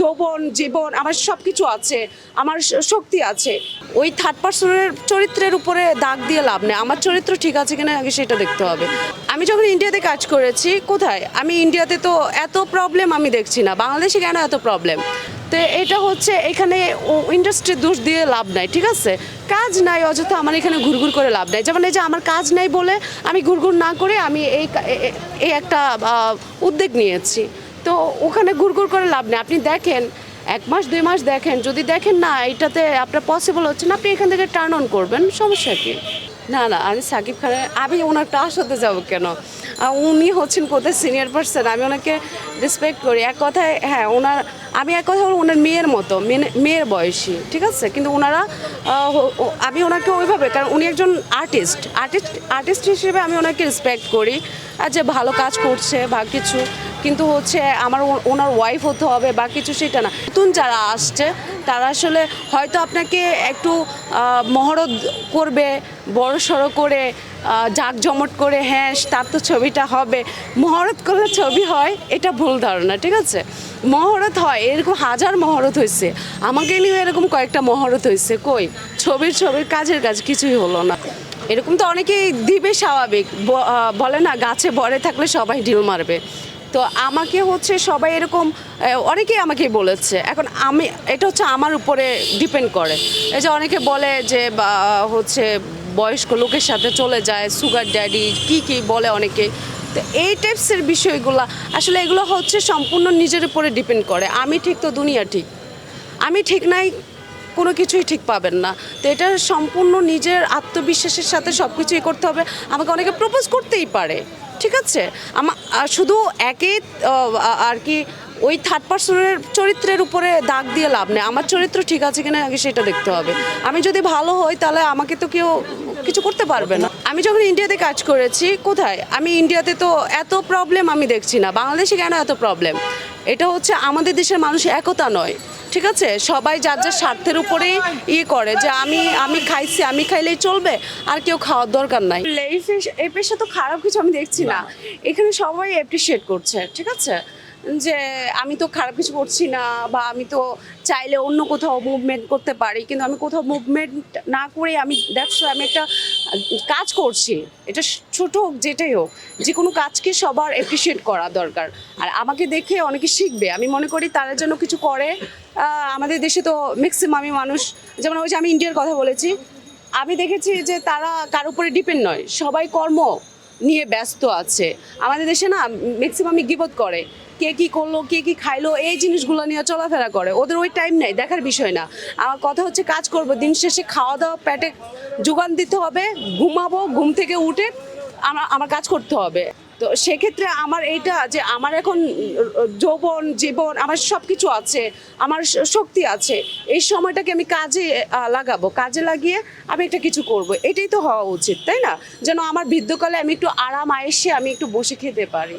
যৌবন, জীবন, আমার সব কিছু আছে, আমার শক্তি আছে। ওই থার্ড পার্সনের চরিত্রের উপরে দাগ দিয়ে লাভ নেই। আমার চরিত্র ঠিক আছে কিনা আগে সেটা দেখতে হবে। আমি যখন ইন্ডিয়াতে কাজ করেছি, কোথায়? আমি ইন্ডিয়াতে তো এত প্রবলেম আমি দেখছি না। বাংলাদেশে কেন এত প্রবলেম তো এটা হচ্ছে এখানে ইন্ডাস্ট্রি দোষ দিয়ে লাভ নাই, ঠিক আছে? কাজ নাই, অযথা আমার এখানে ঘুরঘুর করে লাভ নাই। যেমন এই যে আমার কাজ নাই বলে আমি ঘুরঘুর না করে আমি এই একটা উদ্যোগ নিয়েছি। তো ওখানে গুড় করে লাভ নেই। আপনি দেখেন, এক মাস, দুই মাস দেখেন, যদি দেখেন না, এটাতে আপনার পসিবল হচ্ছে না, আপনি এখান থেকে টার্ন অন করবেন, সমস্যা কি? না না আমি সাকিব খানের, আমি ওনার ক্লাস হতে যাব কেন? উনি হচ্ছেন কোথায় সিনিয়র পার্সন আমি ওনাকে রেসপেক্ট করি। এক কথায় হ্যাঁ ওনার আমি এক কথা ওনার মেয়ের মতো মেয়ের বয়সী, ঠিক আছে? কিন্তু ওনারা আমি ওনাকে ওইভাবে, কারণ উনি একজন আর্টিস্ট আর্টিস্ট আর্টিস্ট হিসেবে আমি ওনাকে রেসপেক্ট করি আর যে ভালো কাজ করছে বা কিছু, কিন্তু হচ্ছে আমার ওনার ওয়াইফ হতে হবে বা কিছু, সেটা না। নতুন যারা আসছে, তারা আসলে হয়তো আপনাকে একটু মহরত করবে বড় সড়ো করে জাঁকজমট করে হ্যাঁ তার তো ছবিটা হবে। মহরত করলে ছবি হয়, এটা ভুল ধারণা, ঠিক আছে? মহরত হয়, এরকম হাজার মহরত হয়েছে আমাকে নিয়ে এরকম কয়েকটা মহরত হয়েছে কই? ছবির ছবির কাজের কাজ, কিছুই হলো না। এরকম তো অনেকেই দিবে স্বাভাবিক। বলে না, গাছে ভরে থাকলে সবাই ঢিল মারবে। তো আমাকে হচ্ছে সবাই এরকম অনেকেই আমাকে বলেছে। এখন আমি, এটা হচ্ছে আমার উপরে ডিপেন্ড করে। এই যে অনেকে বলে যে হচ্ছে বয়স্ক লোকের সাথে চলে যায়, সুগার ড্যাডি, কি কি বলে অনেকে। তো এই টাইপসের বিষয়গুলো, আসলে এগুলো হচ্ছে সম্পূর্ণ নিজের উপরে ডিপেন্ড করে। আমি ঠিক তো, দুনিয়া ঠিক। আমি ঠিক নাই, কোনো কিছুই ঠিক পাবেন না। তো এটা সম্পূর্ণ নিজের আত্মবিশ্বাসের সাথে সব কিছুই করতে হবে। আমাকে অনেকে প্রপোজ করতেই পারে, ঠিক আছে? আমার শুধু একে আর কি ওই থার্ড পার্সনের চরিত্রের উপরে দাগ দিয়ে লাভ নেই। আমার চরিত্র ঠিক আছে কিনা আগে সেটা দেখতে হবে। আমি যদি ভালো হই তাহলে আমাকে তো কেউ কিছু করতে পারবে না। আমি যখন ইন্ডিয়াতে কাজ করেছি কোথায়? আমি ইন্ডিয়াতে তো এত প্রবলেম আমি দেখছি না। বাংলাদেশে কেন এত প্রবলেম এটা হচ্ছে আমাদের দেশের মানুষ একতা নয় ঠিক আছে? সবাই যার যার স্বার্থের উপরেই ইয়ে করে যে আমি আমি খাইছি আমি খাইলেই চলবে আর কেউ খাওয়ার দরকার নাই। এই পেশা- তো খারাপ কিছু আমি দেখছি না। এখানে সবাই অ্যাপ্রিসিয়েট করছে ঠিক আছে? যে আমি তো খারাপ কিছু করছি না বা আমি তো চাইলে অন্য কোথাও মুভমেন্ট করতে পারি, কিন্তু আমি কোথাও মুভমেন্ট না করে আমি দেখছ আমি একটা কাজ করছি। এটা ছোট হোক, যেটাই হোক, যে কোনো কাজকে সবার অ্যাপ্রিসিয়েট করা দরকার। আর আমাকে দেখে অনেকে শিখবে। আমি মনে করি তারা যেন কিছু করে আমাদের দেশে তো ম্যাক্সিমামই মানুষ, যেমন ওই যে আমি ইন্ডিয়ার কথা বলেছি, আমি দেখেছি যে তারা কার উপরে ডিপেন্ড নয়, সবাই কর্ম নিয়ে ব্যস্ত আছে। আমাদের দেশে না ম্যাক্সিমামই গিবত করে। কে কি করল, কে কি খাইলো, এই জিনিসগুলো নিয়ে চলাফেরা করে। ওদের ওই টাইম নেই, দেখার বিষয় না। আমার কথা হচ্ছে কাজ করব, দিন শেষে খাওয়া দাওয়া, পেটে যোগান দিতে হবে, ঘুমাবো, ঘুম থেকে উঠে আমার আমার কাজ করতে হবে। তো সেক্ষেত্রে আমার এইটা যে আমার এখন যৌবন, জীবন, আমার সব কিছু আছে, আমার শক্তি আছে, এই সময়টাকে আমি কাজে লাগাবো। কাজে লাগিয়ে আমি একটা কিছু করব। এটাই তো হওয়া উচিত, তাই না? যেন আমার বৃদ্ধকালে আমি একটু আরাম, আয়েসে আমি একটু বসে খেতে পারি।